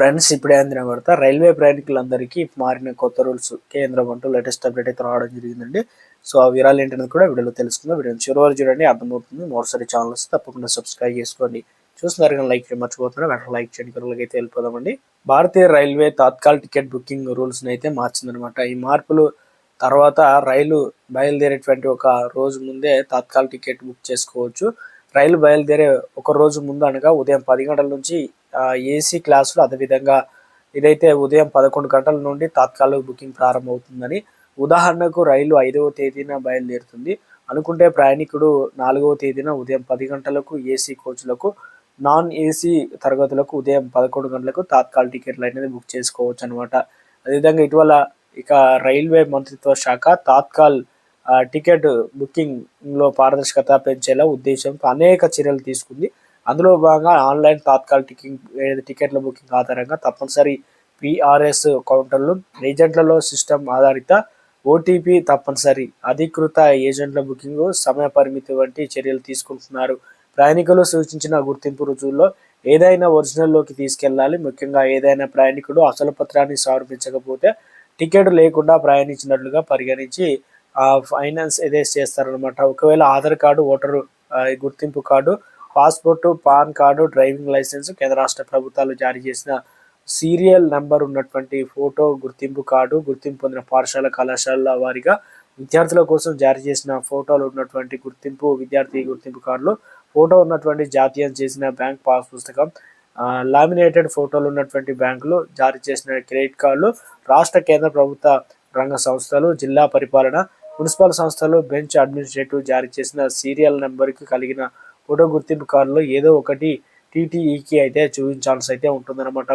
Friends ఇప్పుడే అందిన వార్త రైల్వే ప్రయాణికులందరికీ మారిన కొత్త రూల్స్ కేంద్రం అంటూ లేటెస్ట్ అప్డేట్ అయితే రావడం జరిగిందండి. సో ఆ వివరాలు ఏంటనేది కూడా వీడియోలో తెలుసుకుందాం. వీడియో చివరి వరకు చూడండి అర్థమవుతుంది. మరోసారి ఛానల్స్ తప్పకుండా సబ్స్క్రైబ్ చేసుకోండి. చూస్తున్నారు కానీ లైక్ చేయడం మర్చిపోతున్నారు. వెంటనే లైక్ చేయండి. కరువులకి అయితే వెళ్ళిపోదామండి. భారతీయ రైల్వే తాత్కాల్ టికెట్ బుకింగ్ రూల్స్ని అయితే మార్చిందనమాట ఈ మార్పులు తర్వాత రైలు బయలుదేరేటువంటి ఒక రోజు ముందే తాత్కాల్ టికెట్ బుక్ చేసుకోవచ్చు. రైలు బయలుదేరే ఒక రోజు ముందు అనగా ఉదయం పది గంటల నుంచి ఏసీ క్లాసులు అదేవిధంగా ఇదైతే ఉదయం పదకొండు గంటల నుండి తాత్కాలిక బుకింగ్ ప్రారంభమవుతుందని ఉదాహరణకు రైలు ఐదవ తేదీన బయలుదేరుతుంది. అనుకుంటే ప్రయాణికుడు నాలుగవ తేదీన ఉదయం పది గంటలకు ఏసీ కోచ్లకు నాన్ ఏసీ తరగతులకు ఉదయం పదకొండు గంటలకు తాత్కాల్ టికెట్లు అనేది బుక్ చేసుకోవచ్చు అనమాట అదేవిధంగా ఇటీవల ఇక రైల్వే మంత్రిత్వ శాఖ తాత్కాల్ టికెట్ బుకింగ్లో పారదర్శకత పెంచేలా ఉద్దేశంతో అనేక చర్యలు తీసుకుంది. అందులో భాగంగా ఆన్లైన్ తాత్కాల టికింగ్ టికెట్ల బుకింగ్ ఆధారంగా తప్పనిసరి పిఆర్ఎస్ కౌంటర్లు ఏజెంట్లలో సిస్టమ్ ఆధారిత ఓటీపీ తప్పనిసరి అధికృత ఏజెంట్ల బుకింగ్ సమయ పరిమితి వంటి చర్యలు తీసుకుంటున్నారు. ప్రయాణికులు సూచించిన గుర్తింపు రుజువుల్లో ఏదైనా ఒరిజినల్లోకి తీసుకెళ్ళాలి ముఖ్యంగా ఏదైనా ప్రయాణికుడు అసలు పత్రాన్ని సమర్పించకపోతే టికెట్ లేకుండా ప్రయాణించినట్లుగా పరిగణించి ఆ ఫైనాన్స్ ఏదైతే చేస్తారనమాట ఒకవేళ ఆధార్ కార్డు ఓటరు గుర్తింపు card passport PAN card driving licence కేంద్ర రాష్ట్ర ప్రభుత్వాలు జారీ చేసిన సీరియల్ నెంబర్ ఉన్నటువంటి ఫోటో గుర్తింపు కార్డు గుర్తింపు పొందిన పాఠశాల కళాశాలల వారిగా విద్యార్థుల కోసం జారీ చేసిన ఫోటోలు ఉన్నటువంటి గుర్తింపు విద్యార్థి గుర్తింపు కార్డులు ఫోటో ఉన్నటువంటి జాతీయం చేసిన బ్యాంక్ పాస్ పుస్తకం లామినేటెడ్ ఫోటోలు ఉన్నటువంటి బ్యాంకులు జారీ చేసిన క్రెడిట్ కార్డులు రాష్ట్ర కేంద్ర ప్రభుత్వ రంగ సంస్థలు జిల్లా పరిపాలన మున్సిపల్ సంస్థలు బెంచ్ అడ్మినిస్ట్రేటివ్ జారీ చేసిన సీరియల్ నెంబర్కి కలిగిన ఫోటో గుర్తింపు కార్డులో ఏదో ఒకటి టీటీఈకి అయితే చూపించాల్సి అయితే ఉంటుందన్నమాట.